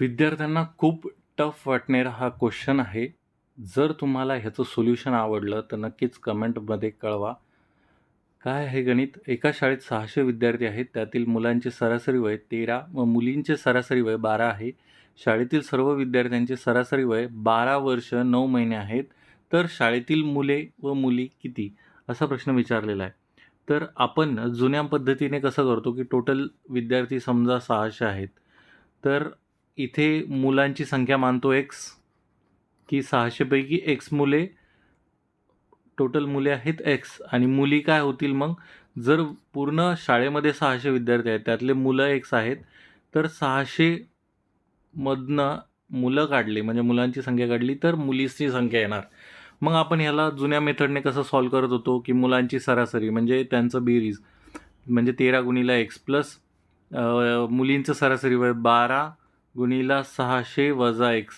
विद्यार्थ्यांना खूप टफ वाटणारा हा क्वेश्चन आहे. जर तुम्हाला ह्याचं सोल्युशन आवडलं तर नक्कीच कमेंटमध्ये कळवा. काय आहे गणित? एका शाळेत सहाशे विद्यार्थी आहेत. त्यातील मुलांचे सरासरी वय तेरा व मुलींचे सरासरी वय बारा आहे. शाळेतील सर्व विद्यार्थ्यांचे सरासरी वय बारा वर्ष नऊ महिने आहेत. तर शाळेतील मुले व मुली किती? असा प्रश्न विचारलेला आहे. तर आपण जुन्या पद्धतीने कसं करतो की टोटल विद्यार्थी समजा सहाशे आहेत. तर इथे मुलांची संख्या मानतो एक्स की सहाशेपैकी एक्स मुले टोटल मुले आहेत एक्स आणि मुली काय होतील मग? जर पूर्ण शाळेमध्ये सहाशे विद्यार्थी आहेत त्यातले मुलं एक्स आहेत तर सहाशेमधनं मुलं काढली म्हणजे मुलांची संख्या काढली तर मुलीची संख्या येणार. मग आपण ह्याला जुन्या मेथडने कसं सॉल्व करत होतो की मुलांची सरासरी म्हणजे त्यांचं बेरीज म्हणजे तेरा गुणीला एक्स प्लस मुलींचं सरासरी वय बारा गुणीला सहाशे वजा एक्स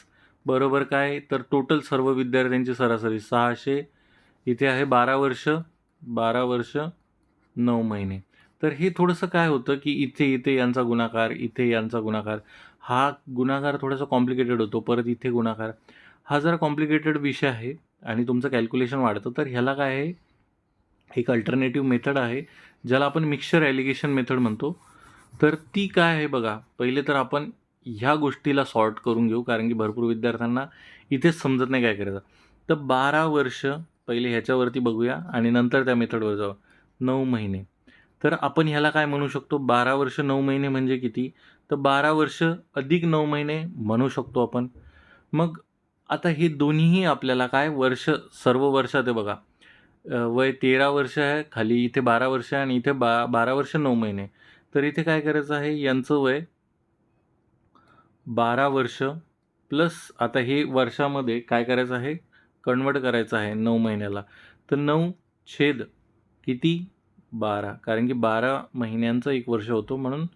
बरोबर काय? तर टोटल सर्व विद्यार्थ्यांची सरासरी सहाशे. इथे आहे बारा वर्ष. बारा वर्ष नऊ महिने. तर हे थोडंसं काय होतं की इथे इथे यांचा गुणाकार इथे यांचा गुणाकार. हा गुणाकार थोडासा कॉम्प्लिकेटेड होतो. परत इथे गुणाकार. हा जरा कॉम्प्लिकेटेड विषय आहे आणि तुमचं कॅल्क्युलेशन वाढतं. तर ह्याला काय आहे? एक अल्टरनेटिव्ह मेथड आहे ज्याला आपण मिक्सचर ॲलिगेशन मेथड म्हणतो. तर ती काय आहे बघा? पहिले तर आपण ह्या गोष्टीला सॉर्ट करून घेऊ कारण की भरपूर विद्यार्थ्यांना इथेच समजत नाही काय करायचं. तर बारा वर्ष पहिले ह्याच्यावरती बघूया आणि नंतर त्या मेथडवर जाऊ. नऊ महिने. तर आपण ह्याला काय म्हणू शकतो? बारा वर्ष नऊ महिने म्हणजे किती? तर बारा वर्ष अधिक नऊ महिने म्हणू शकतो आपण. मग आता हे दोन्हीही आपल्याला काय? वर्ष सर्व वर्षात आहे बघा. वय तेरा वर्ष आहे खाली इथे बारा वर्ष आहे आणि इथे बा बारा वर्ष नऊ महिने. तर इथे काय करायचं आहे? यांचं वय बारा वर्ष प्लस आता हे वर्षामध्ये काय करायचं आहे? कन्वर्ट करायचं आहे नऊ महिन्याला. तर नऊ छेद किती? बारा. कारण की बारा महिन्यांचं एक वर्ष होतो. म्हणून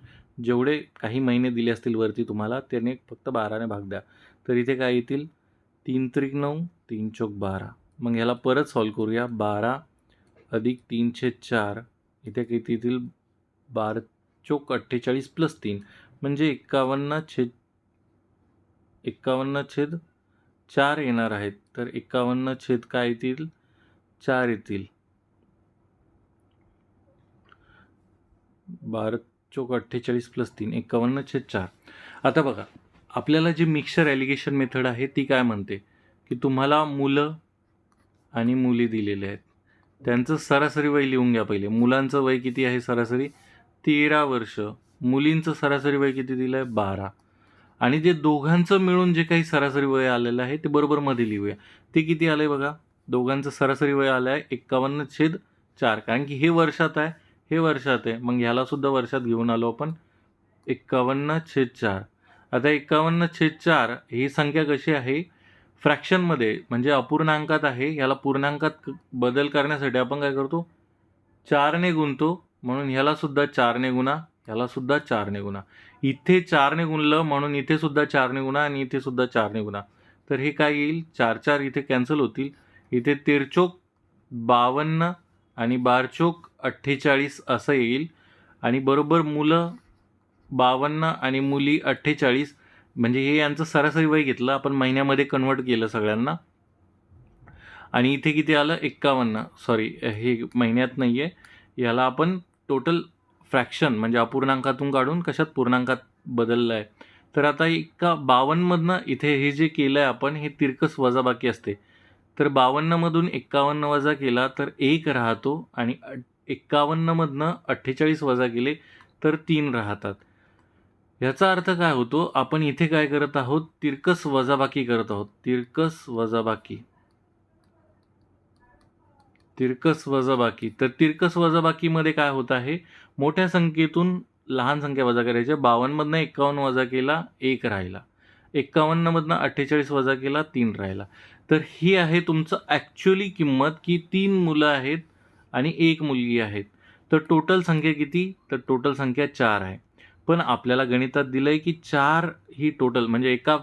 जेवढे काही महिने दिले असतील वरती तुम्हाला त्याने फक्त बाराने भाग द्या. तर इथे काय येतील? तीन त्रिक नऊ तीन चौक बारा. मग ह्याला परत सॉल्व करूया. बारा अधिक तीन छेद चार. इथे किती येतील? बारा चोक अठ्ठेचाळीस प्लस तीन. म्हणजे एक्कावन्न छेद एक्कावन्न छेद चार येणार आहेत. तर एक्कावन्न छेद काय येतील? चार येतील. बारा चौक अठ्ठेचाळीस प्लस तीन एक्कावन्न छेद चार. आता बघा आपल्याला जी मिक्सर ॲलिगेशन मेथड आहे ती काय म्हणते? की तुम्हाला मुलं आणि मुली दिलेले आहेत. त्यांचं सरासरी वय लिहून घ्या पहिले. मुलांचं वय किती आहे सरासरी? तेरा वर्ष. मुलींचं सरासरी वय किती दिलं आहे बारा. आणि जे दोघांचं मिळून जे काही सरासरी वय आलेलं आहे ते बरोबर मध्ये लिहूया. ते किती आलं आहे बघा? दोघांचं सरासरी वय आलं आहे एक्कावन्न छेद चार. कारण की हे वर्षात आहे हे वर्षात आहे. मग ह्यालासुद्धा वर्षात घेऊन आलो आपण. एक्कावन्न छेद चार. आता एक्कावन्न छेद चार ही संख्या कशी आहे? फ्रॅक्शनमध्ये म्हणजे अपूर्णांकात आहे. ह्याला पूर्णांकात बदल करण्यासाठी आपण काय करतो? चारने गुणतो. म्हणून ह्यालासुद्धा चारने गुणा. यालासुद्धा चारने गुणा इथे चारने गुणलं म्हणून इथे सुद्धा चारने गुणा आणि इथे सुद्धा चारने गुणा तर हे काय येईल? चार चार इथे कॅन्सल होतील. इथे तेरचोक बावन्न आणि बारचोक अठ्ठेचाळीस असं येईल. आणि बरोबर मुलं बावन्न आणि मुली अठ्ठेचाळीस म्हणजे हे यांचं सरासरी वय घेतलं. आपण महिन्यामध्ये कन्वर्ट केलं सगळ्यांना. आणि इथे किती आलं? एक्कावन्न. सॉरी हे महिन्यात नाही आहे याला आपण टोटल फ्रॅक्शन म्हणजे अपूर्णांकातून काढून कशात पूर्णांकात बदललं आहे तर आता एका बावन्नमधनं इथे हे जे केलं आहे आपण हे तिरकस वजाबाकी असते. तर बावन्नमधून एक्कावन्न वजा केला तर एक राहतो आणि एक्कावन्नमधनं अठ्ठेचाळीस वजा केले तर तीन राहतात. ह्याचा अर्थ काय होतो? आपण इथे काय करत आहोत? तिरकस वजाबाकी करत आहोत. तिरकस वजाबाकी. तिरकस वजाबाकी. तर तिरकस वजाबाकीमध्ये काय होत आहे? मोठ्या संख्येतून लहान संख्या वजा करायच्या. बावन्नमधनं एक्कावन्न वजा केला एक राहिला. एक्कावन्नमधनं अठ्ठेचाळीस वजा केला तीन राहिला. तर ही आहे तुमचं ॲक्च्युली किंमत की तीन मुलं आहेत आणि एक मुलगी आहेत. तर टोटल संख्या किती? तर टोटल संख्या चार आहे. पण आपल्याला गणितात दिलं आहे की चार ही टोटल म्हणजे एका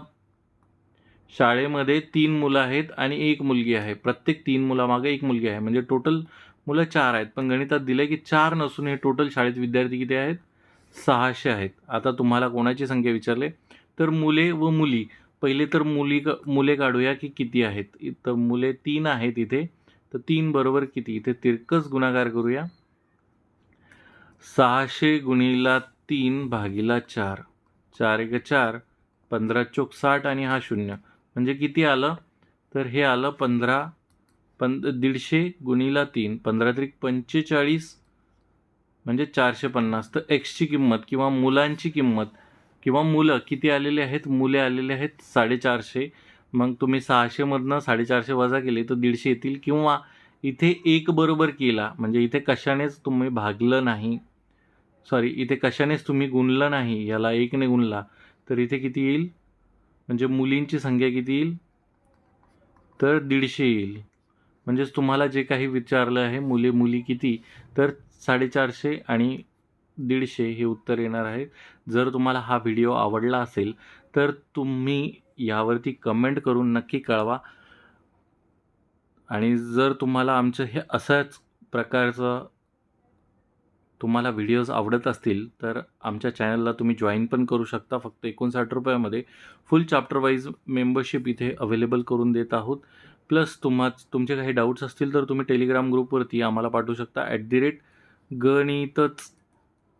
शाळेमध्ये तीन मुलं आहेत आणि एक मुलगी आहे. प्रत्येक तीन मुलामागे एक मुलगी आहे. म्हणजे टोटल मुलं चार आहेत. पण गणितात दिलं की चार नसून हे टोटल शाळेत विद्यार्थी किती आहेत? सहाशे आहेत. आता तुम्हाला कोणाची संख्या विचारले? तर मुले व मुली. पहिले तर मुली मुले काढूया की किती आहेत? तर मुले तीन आहेत इथे. तर तीन बरोबर किती? इथे तिरकस गुणाकार करूया. सहाशे गुणिला तीन भागीला चार. चार एक चार. पंधरा चोक साठ आणि हा शून्य. म्हणजे किती आलं? तर हे आलं पंधरा पं दीडशे गुणीला तीन. पंधरा त्रिक पंचेचाळीस म्हणजे चारशे पन्नास. तर एक्सची किंमत किंवा मुलांची किंमत किंवा मुलं किती आलेले आहेत? मुले आलेले आहेत साडेचारशे. मग तुम्ही सहाशेमधनं साडेचारशे वजा केले तर दीडशे येतील. किंवा इथे एक बरोबर केला म्हणजे इथे कशानेच तुम्ही भागलं नाही. सॉरी इथे कशानेच तुम्ही गुणलं नाही याला एकने गुणला. तर इथे किती येईल? म्हणजे मुलींची संख्या किती येईल? तर दीडशे येईल. म्हणजेच तुम्हाला जे काही विचारलं आहे मुले मुली किती तर साडेचारशे आणि दीडशे हे उत्तर येणार आहे. जर तुम्हाला हा व्हिडिओ आवडला असेल तर तुम्ही यावरती कमेंट करून नक्की कळवा. आणि जर तुम्हाला आमचं हे असाच प्रकारचं तुम्हाला व्हिडिओज आवडत असतील तर आमच्या चॅनलला तुम्ही जॉईन पण करू शकता. फक्त एकोणसाठ रुपयामध्ये फुल चॅप्टर वाईज मेंबरशिप इथे अवेलेबल करून देत आहोत. प्लस तुम्हा तुमचे काही डाऊट्स असतील तर तुम्ही टेलिग्राम ग्रुपवरती आम्हाला पाठवू शकता. ॲट दी रेट गणितच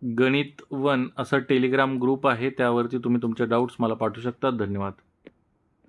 गणित वन असं टेलिग्राम ग्रुप आहे त्यावरती तुम्ही तुमचे डाऊट्स मला पाठवू शकता. धन्यवाद.